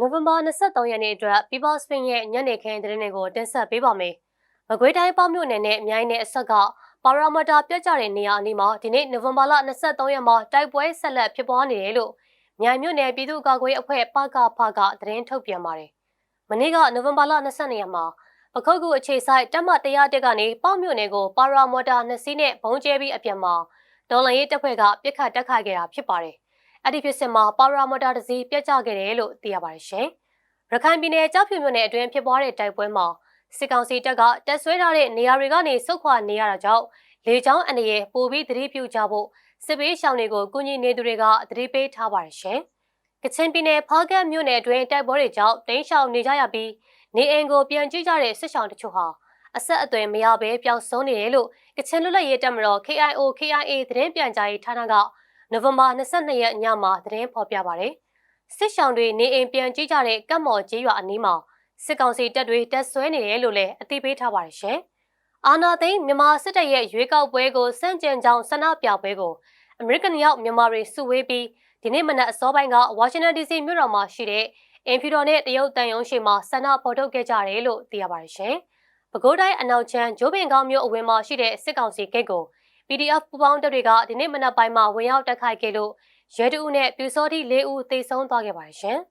နိုဝင်ဘာ23ရက်နေ့အတွက် People Spin ရဲ့ညနေခင်းသတင်းတွေကိုတင်ဆက်ပေးပါမယ်။မကွေးတိုင်းပေါ့မြို့နယ်နဲ့အမြိုင်းနဲ့အဆက်ကပါရာမတာပြတ်ကျတဲ့နေရာအနီးမှာဒီနေ့နိုဝင်ဘာလ23ရက်မှာတိုက်ပွဲဆက်လက်ဖြစ်ပွားနေတယ်လို့မြိုင်မြို့နယ်ပြည်သူ့ကာကွယ်ရေးအဖွဲ့ပကဖကသတင်းထုတ်ပြန်ပါတယ်။မနေ့ကနိုဝင်ဘာလ22ရက်မှာပခုတ်ကူအခြေဆိုင်တက်မ100တက်ကနေပေါ့မြို့နယ်ကိုပါရာမတာနှစ်စီးနဲ့ဘုံကျဲပြီးအပြန်မှာဒေါ်လာရေးတပ်ဖွဲ့ကပြစ်ခတ်တက်ခတ်ခဲ့တာဖြစ်ပါတယ်။ အဲ့ဒီဖြစ်စဉ်မှာပါရာမော်တာတစ်စီးပြတ်ကျခဲ့တယ်လို့သိရပါတယ်ရှင်။ရခိုင်ပြည်နယ်ကြောက်ဖြူမြို့နယ်အတွင်းဖြစ်ပွားတဲ့တိုက်ပွဲမှာစစ်ကောင်စီတပ်ကတက်ဆွဲထားတဲ့နေရာတွေကနေစုခွာနေရတာကြောင့်လေကြောင်းအနေနဲ့ပိုပြီးသတိပြုကြဖို့စစ်ပေးရှောင်တွေကိုကူညီနေသူတွေကသတိပေးထားပါတယ်ရှင်။ကချင်ပြည်နယ်ဖားကတ်မြို့နယ်အတွင်းတိုက်ပွဲတွေကြောင့်တိမ်းရှောင်နေကြရပြီးနေအိမ်ကိုပြန်ကြည့်ကြတဲ့စစ်ရှောင်တချို့ဟာအဆက်အသွယ်မရဘဲပျောက်ဆုံးနေတယ်လို့ကချင်လွတ်လပ်ရေးတပ်မတော် KIO KIA သတင်းပြန်ကြားရေးဌာနက နိုဝင်ဘာ22ရက်ညမှာသတင်းဖော်ပြပါရယ်စစ်ရှောင်းတွေနေအိမ်ပြန်ကြည့်ကြတဲ့ကတ်မော်ကြီးရွာအနီးမှာစစ်ကောင်စီတပ်တွေတက်ဆွဲနေတယ်လို့လည်းအသိပေးထားပါတယ်ရှင်။အာနာသိန်းမြန်မာစစ်တပ်ရဲ့ရွေးကောက်ပွဲကိုစန့်ကျင်ကြောင်းဆန္ဒပြပွဲကိုအမေရိကန်ရောက်မြန်မာတွေစုဝေးပြီးဒီနေ့မနက်အစောပိုင်းကဝါရှင်တန် DC မြို့တော်မှာရှိတဲ့အင်ဖီတော်နဲ့တရုတ်တန်ယုံရှိမှာဆန္ဒဖော်ထုတ်ခဲ့ကြတယ်လို့သိရပါတယ်ရှင်။ပဲခူးတိုင်းအနောက်ချမ်းဂျိုးပင်ကောင်းမြို့အဝင်းမှာရှိတဲ့စစ်ကောင်စီဂိတ်ကို PDF ပူပေါင်းတပ်တွေကဒီနေ့မနက်ပိုင်းမှာဝင်ရောက်တိုက်ခိုက်ခဲ့လို့ရဲတအုပ်နဲ့ပြူစောတိ၄ဦးသေဆုံးသွားခဲ့ပါတယ်ရှင်။